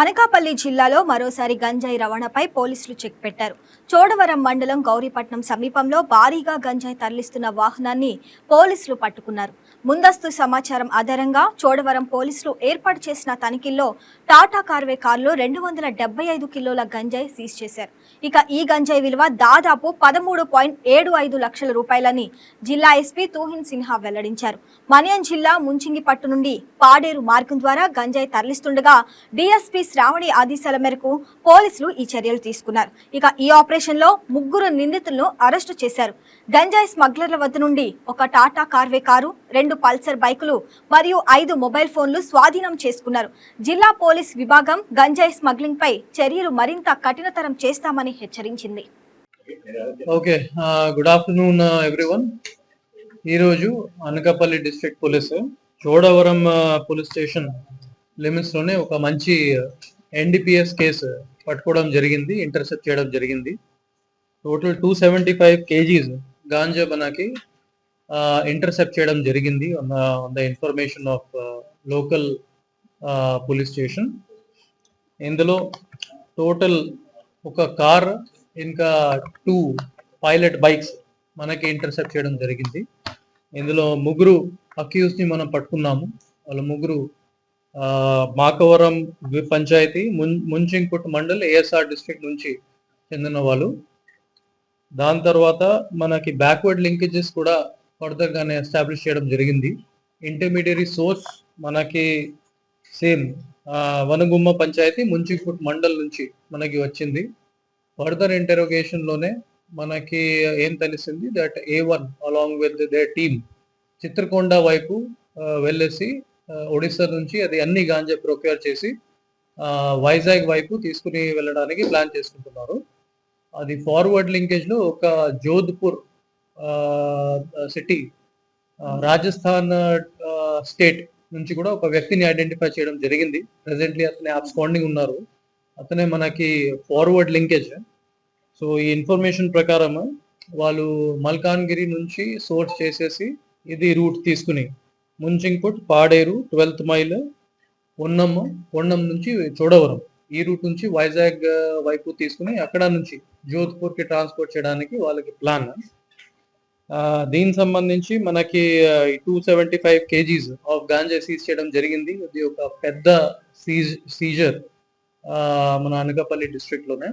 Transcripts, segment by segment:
అనకాపల్లి జిల్లాలో మరోసారి గంజాయి రవాణాపై పోలీసులు చెక్ పెట్టారు. చోడవరం మండలం గౌరీపట్నం సమీపంలో భారీగా గంజాయి తరలిస్తున్న వాహనాన్ని పోలీసులు పట్టుకున్నారు. ముందస్తు సమాచారం ఆధారంగా చోడవరం పోలీసులు ఏర్పాటు చేసిన తనిఖీల్లో టాటా కార్వే కారులో రెండు వందల డెబ్బై ఐదు కిలోల గంజాయి సీజ్ చేశారు. ఇక ఈ గంజాయి విలువ దాదాపు పదమూడు పాయింట్ ఏడు ఐదు లక్షల రూపాయలని జిల్లా ఎస్పీ తూహిన్ సిన్హా వెల్లడించారు. మన్యం జిల్లా ముంచింగిపట్టు నుండి పాడేరు మార్గం ద్వారా గంజాయి తరలిస్తుండగా డిఎస్పీ శ్రావణి ఆదేశాల మేరకు పోలీసులు ఈ చర్యలు తీసుకున్నారు. ఇక ఈ ఆపరేషన్ లో ముగ్గురు నిందితులను అరెస్టు చేశారు. గంజాయి స్మగ్లర్ల వద్ద నుండి ఒక టాటా కార్వే కారు రెండు పల్సర్ బైకులు మరియు ఐదు మొబైల్ ఫోన్లు స్వాధీనం చేసుకున్నారు. జిల్లా పోలీస్ విభాగం గంజాయి స్మగ్లింగ్ పై చర్యలు మరింత కఠినతరం చేస్తామని హెచ్చరించింది. ఓకే గుడ్ ఆఫ్టర్నూన్ ఎవ్రీవన్ ఈరోజు Anakapalli district police Chodavaram police station లిమిట్స్లోనే ఒక మంచి ఎన్డిపిఎస్ కేసు పట్టుకోవడం జరిగింది ఇంటర్సెప్ట్ చేయడం జరిగింది. Total two seventy five kgs ganja మనకి ఇంటర్సెప్ట్ చేయడం జరిగింది on the information of local police station ఇందులో టోటల్ ఒక కార్ ఇంకా టూ పైలట్ బైక్స్ మనకి ఇంటర్సెప్ట్ చేయడం జరిగింది. ఇందులో ముగ్గురు అక్యూస్ని మనం పట్టుకున్నాము. వాళ్ళ ముగ్గురు మాకవరం పంచాయతీ ముం ముంచింకుట్ మండల్ ఏఎస్ఆర్ డిస్ట్రిక్ట్ నుంచి చెందిన వాళ్ళు. దాని తర్వాత మనకి బ్యాక్వర్డ్ లింకేజెస్ కూడా ఫర్దర్గానే ఎస్టాబ్లిష్ చేయడం జరిగింది. ఇంటర్మీడియరీ సోర్స్ మనకి సేమ్ వనగుమ్మ పంచాయతీ ముంచింకుట్ మండల్ నుంచి మనకి వచ్చింది. ఫర్దర్ ఇంటరోగేషన్లోనే మనకి ఏం తెలిసింది? That A one along with the team Chitrakonda వైపు వెళ్ళేసి ఒడిస్సా నుంచి అది అన్ని గాంజా ప్రొక్యూర్ చేసి వైజాగ్ వైపు తీసుకుని వెళ్ళడానికి ప్లాన్ చేసుకుంటున్నారు. అది ఫార్వర్డ్ లింకేజ్లో ఒక జోధ్పూర్ సిటీ రాజస్థాన్ స్టేట్ నుంచి కూడా ఒక వ్యక్తిని ఐడెంటిఫై చేయడం జరిగింది. ప్రెసెంట్లీ అతనే అబ్స్పాండింగ్ ఉన్నారు. అతనే మనకి ఫార్వర్డ్ లింకేజ్. సో ఈ ఇన్ఫర్మేషన్ ప్రకారం వాళ్ళు మల్కాన్గిరి నుంచి సోర్స్ చేసేసి ఇది రూట్ తీసుకుని ముంచింగ్పుట్ పాడేరు ట్వెల్త్ మైల్ ఉన్నమ్మ ఉన్నం నుంచి చోడవరం. ఈ రూట్ నుంచి వైజాగ్ వైపు తీసుకుని అక్కడ నుంచి జోధ్పూర్కి ట్రాన్స్పోర్ట్ చేయడానికి వాళ్ళకి ప్లాన్ దీనికి సంబంధించి మనకి two seventy five kgs of ganja seize చేయడం జరిగింది. ఇది ఒక పెద్ద సీజ్ సీజర్ మన Anakapalli డిస్ట్రిక్ట్లోనే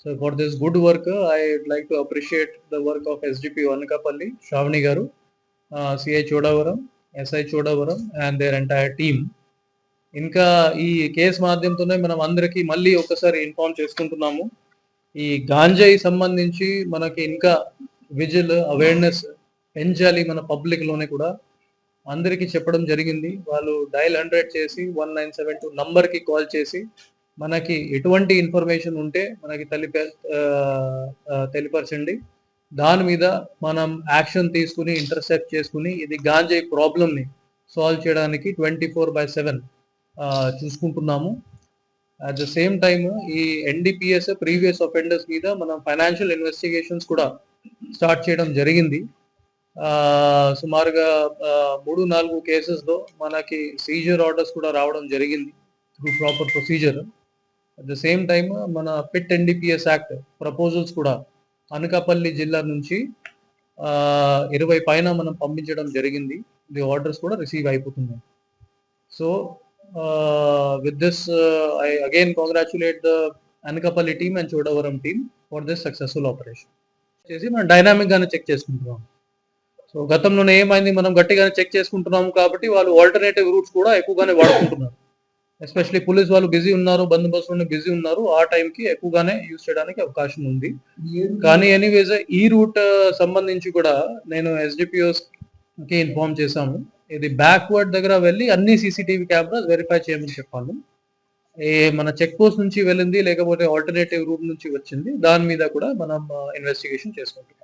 so for this good work I like to appreciate the work of SDP Anakapalli Shravani garu CI Chodavaram SI Chodavaram and there entire team ఇంకా ఈ case మాధ్యమంతోనే మనం అందరికీ మళ్ళీ ఒకసారి ఇన్ఫార్మ్ చేసుకుంటున్నాము. ఈ గాంజాయి సంబంధించి మనకి ఇంకా విజిల్ అవేర్నెస్ పెంచాలి మన పబ్లిక్లోనే కూడా. అందరికీ చెప్పడం జరిగింది. వాళ్ళు డైల్ హండ్రెడ్ చేసి వన్ నైన్ సెవెన్ టూ నంబర్కి కాల్ చేసి మనకి ఎటువంటి ఇన్ఫర్మేషన్ ఉంటే మనకి తెలిపే తెలిపరచండి. తెలియపరచండి దాని మీద మనం యాక్షన్ తీసుకుని ఇంటర్సెప్ట్ చేసుకుని ఇది గాంజే ప్రాబ్లమ్ని సాల్వ్ చేయడానికి ట్వంటీ ఫోర్ బై సెవెన్ చూసుకుంటున్నాము. అట్ ద సేమ్ టైమ్ ఈ ఎన్డిపిఎస్ ప్రీవియస్ అఫెండర్స్ మీద మనం ఫైనాన్షియల్ ఇన్వెస్టిగేషన్స్ కూడా స్టార్ట్ చేయడం జరిగింది. సుమారుగా మూడు నాలుగు కేసెస్లో మనకి సీజర్ ఆర్డర్స్ కూడా రావడం జరిగింది through proper procedure. At the same time మన పిట్ ఎన్డిపిఎస్ యాక్ట్ ప్రపోజల్స్ కూడా అనకాపల్లి జిల్లా నుంచి ఇరవై పైన మనం పంపించడం జరిగింది. ది ఆర్డర్స్ కూడా రిసీవ్ అయిపోతున్నాయి. So with this I again congratulate the Anakapalli team and Chodavaram team for this successful operation చేసి మనం డైనామిక్ గానే చెక్ చేసుకుంటున్నాం. సో గతంలోనే ఏమైంది? మనం గట్టిగానే చెక్ చేసుకుంటున్నాము కాబట్టి వాళ్ళు ఆల్టర్నేటివ్ రూట్స్ కూడా ఎక్కువగానే వాడుకుంటున్నారు. ఎస్పెషల్లీ పోలీస్ వాళ్ళు బిజీ ఉన్నారు బందోబస్తులోనే బిజీ ఉన్నారు. ఆ time కి ఎక్కువగానే యూజ్ చేయడానికి అవకాశం ఉంది. కానీ ఎనీవేస్ ఈ రూట్ సంబంధించి కూడా నేను ఎస్డిపిఓస్కి ఇన్ఫార్మ్ చేశాము. ఇది బ్యాక్వర్డ్ దగ్గర వెళ్ళి అన్ని సీసీటీవీ కెమెరాస్ వెరిఫై చేయమని చెప్పాను. ఏ మన చెక్ పోస్ట్ నుంచి వెళ్ళింది లేకపోతే ఆల్టర్నేటివ్ రూట్ నుంచి వచ్చింది. దాని మీద కూడా మనం ఇన్వెస్టిగేషన్ చేసుకుంటున్నాం.